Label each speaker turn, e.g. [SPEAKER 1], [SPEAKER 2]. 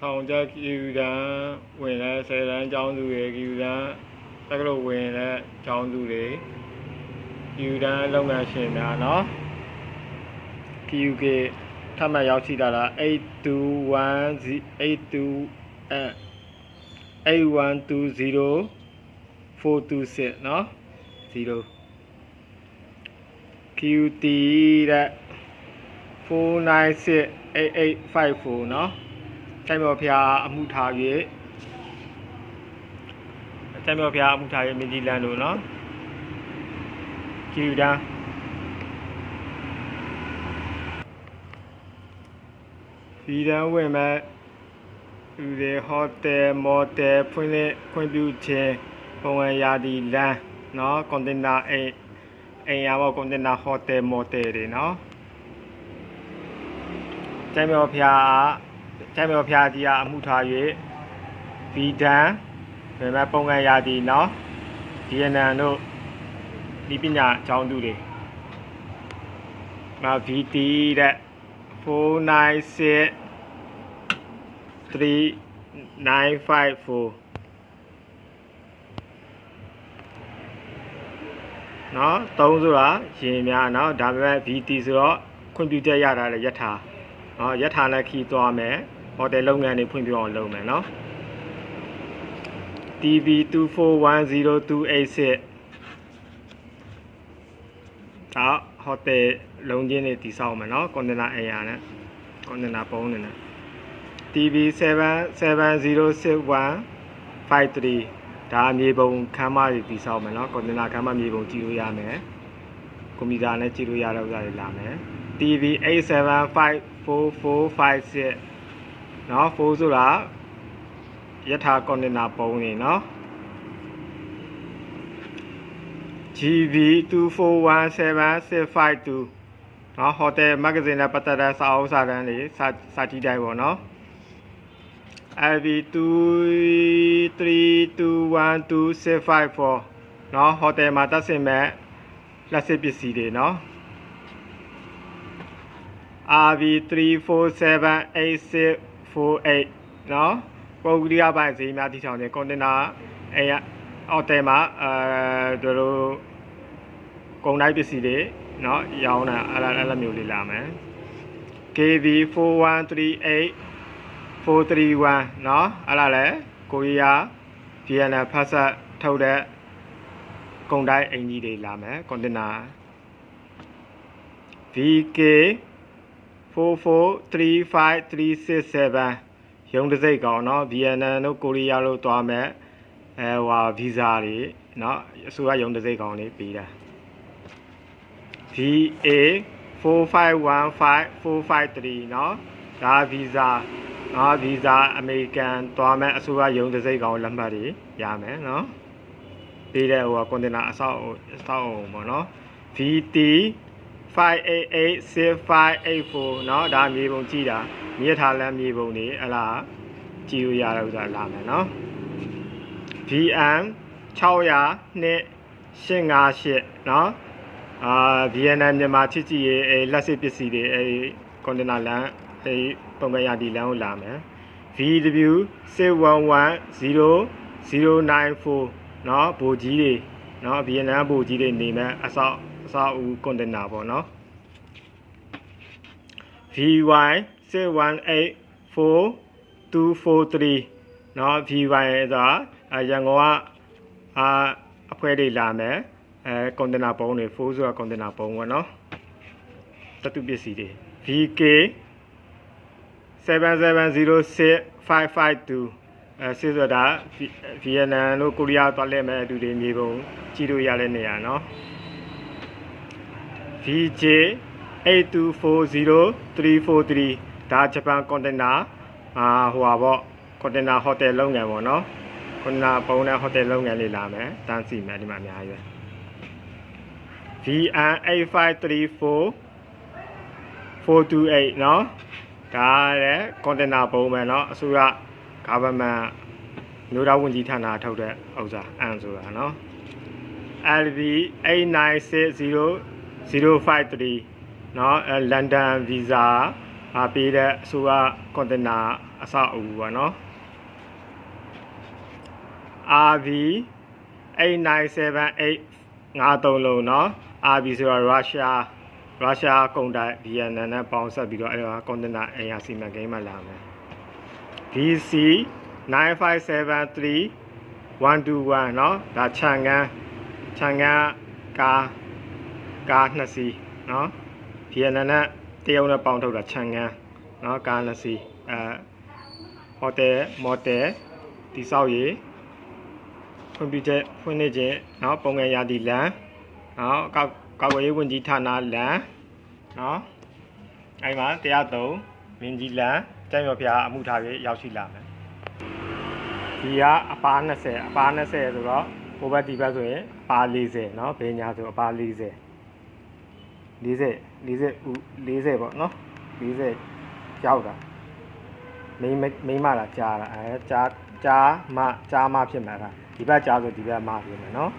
[SPEAKER 1] ဆောင်ကြကီယူတန်ဝင်လဲဆယ်တန်းကျောင်းသူတွေကီယူတန်တက္ကသိုလ်ဝင်လဲကျောင်းသူတွေကီယူတန်လုပ်ငန်းရှင်များเนาะ PUK ထပ်မံရောက်ရှိလာတာ8210 82အဲ8120 426เนาะ0 QT တဲ့4968854เนาะ တိုက်မော်ဖျားအမှုထား၍တိုက်မော်ဖျားအမှုထား၍မြင်းကြီးလန်းတို့နော်ကြည်ယူတာဖီဒန်ဝင်မဲ့လူတွေဟိုတယ်မော်တယ်ဖွင့်လက်ခွင့်ပြုခြင်းပုံဝင်ရာဒီလန်းနော်ကွန်တိန်နာအိမ်အိမ်ရမောကွန်တိန်နာဟိုတယ်မော်တယ်တွေနော်တိုက်မော်ဖျား ကျိုင်မော်ဖျားကြီးကအမှုထား၍ဗီဒန်ဝင်မဲ့ပုံဝင်ရာဒီเนาะဒီယနန်တို့ ဒီပညာအကြောင်းသူတွေငါ VT တဲ့496 3954เนาะ3ဆိုတာရင်များเนาะဒါပေမဲ့ VT ဆိုတော့ခွင့်ပြုချက်ရတာလေယထာ နော်ရထားလက်ခီးသွားမယ်ဟိုတယ်လုပ်ငန်းတွေဖွင့်ပြအောင်လုပ်မယ်နော် TV 241028ဒါဟိုတယ်လုံးချင်းတွေတည်ဆောက်မယ်နော်ကွန်တိန်နာအိမ်ယာနဲ့ကွန်တိန်နာပုံးနေနဲ့ TV 77061553ဒါမြေပုံခမ်းမတွေတည်ဆောက်မယ်နော်ကွန်တိန်နာခမ်းမမြေပုံကြည့်လို့ရမယ် ကွန်ပျူတာနဲ့ကြည့်လို့ရတဲ့ဥစ္စာတွေလာမယ် TV 8754456เนาะ4ဆိုတာယထာကွန်တိန်နာပုံးနေเนาะ GV 2417652เนาะဟိုတယ်မဂ္ဂဇင်းနဲ့ပတ်သက်တဲ့စာအုပ်စာတမ်းတွေစာစာကြည့်တိုင်းပေါ့เนาะ LV 2321254เนาะဟိုတယ်မှာတက်ဆင်မဲ့ လက်စစ်ပစ္စည်းတွေเนาะ RV 3478648เนาะပုဂ္ဂလိကပိုင်းဈေးများတည်ထောင်တဲ့ကွန်တိန်နာအဲအော်တယ်မှာအဲတို့လိုကုန်တိုင်းပစ္စည်းတွေเนาะရောင်းတာအဲ့လိုအဲ့လိုမျိုးလေးလာမယ် KV 4138 431เนาะအဲ့ဒါလဲကိုရီးယား VNL ဖတ်ဆက်ထုတ်တဲ့ ကုန်တိုင်းအင်ကြီးတွေလာမယ်ကွန်တိန်နာ VK 4435367ရုံးတစ်စိတ်ကောင်เนาะ VNL တို့ကိုရီးယားတို့သွားမယ်အဲဟွာဗီဇာတွေเนาะအစိုးရရုံးတစ်စိတ်ကောင်လေးပေးတာ VA 4515453เนาะဒါဗီဇာเนาะဗီဇာအမေရိကန်သွားမယ်အစိုးရရုံးတစ်စိတ်ကောင်လက်မှတ်တွေရမယ်เนาะ ပေးတဲ့ဟိုကွန်တင်နာအဆောက်အဆောက်အုံပေါ့နော် VT 5886584เนาะဒါမြေပုံကြည့်တာမြေထားလမ်းမြေပုံနေအလားကြည့်လို့ရတော့ဆိုတာလာမယ်เนาะ VM 600နဲ့858เนาะအာ VNN မြန်မာချစ်ကြည်ရေးအဲလက်စစ်ပစ္စည်းတွေအဲကွန်တိန်နာလမ်းအဲပုံမှန်ရဒီလမ်းကိုလာမယ် VW 6110 094 နော်ဗိုလ်ကြီးတွေနော်ဗီယက်နမ်ဗိုလ်ကြီးတွေနေမဲ့အဆောက်အဆောက်အဦးကွန်တိန်နာပေါ့နော် VY 718423เนาะ VY ဆိုတာရန်ကုန်ကအာအဖွဲတွေလာမယ်အဲကွန်တိန်နာပုံတွေ4ဆိုတာကွန်တိန်နာပုံပေါ့เนาะတတုပစ္စည်းတွေ VK 7706552 အဲစစ်ဆိုတာဗီယက်နမ်လို့ကိုရီးယားသွားလဲမဲ့အတူတွေမြေပုံကြည့်လို့ရတဲ့နေရာနော် VJ 8240343ဒါဂျပန်ကွန်တိန်နာအာဟိုပါပေါ့ကွန်တိန်နာဟိုတယ်လုပ်ငန်းပေါ့နော်ကွန်တိန်နာပုံနဲ့ဟိုတယ်လုပ်ငန်းလေးလာမယ်တန်းစီမယ်ဒီမှာအများကြီးပဲ VN 8534 428เนาะဒါလည်းကွန်တိန်နာပုံပဲเนาะအစိုးရ government မျိုးသားဝန်ကြီးဌာနထုတ်တဲ့ဥစ္စာအန်ဆိုတာเนาะ LV 8960 053เนาะလန်ဒန်ဗီဇာအပေးတဲ့အစိုးရကွန်တိန်နာ အစအဦးပေါ့နော် RV 8978ငါးသုံးလုံးเนาะ RV ဆိုတော့ရုရှားရုရှားကုန်တိုက် VNN နဲ့ပေါင်းဆက်ပြီးတော့အဲ့ဒါကွန်တင်နာအင်ယာစီမံကိန်းမှာလာမယ် VC 9573 121เนาะဒါခြံကန်းခြံကန်းကားကားနှစ်စီးเนาะ VNN နဲ့တရုတ်နဲ့ပေါင်းထုတ်တာခြံကန်းเนาะကားနှစ်စီးအဲဟိုတယ်မော်တယ်တိဆောက်ရေး ကွန်ပျူတာဖွင့်နေခြင်းเนาะပုံငယ်ရာသီလမ်းเนาะကောက်ကောက်ဝေးဝင်ကြီးဌာနလမ်းเนาะအဲ့မှာတရားသုံးမင်းကြီးလမ်း ကျမ်းကျော်ဖျားအမှုထားပြီးရောက်ရှိလာမယ်ဒီကအပား20အပား20ဆိုတော့ဟိုဘက်ဒီဘက်ဆိုရင်အပား40เนาะဘေးညာဆိုအပား40 40 40ဦး40ပေါ့เนาะ40ရောက်တာမိမမိမလာကြားတာအဲကြားကြားမကြားမဖြစ်မှာဒါဒီဘက်ကြားဆိုဒီဘက်မဖြစ်မယ်เนาะ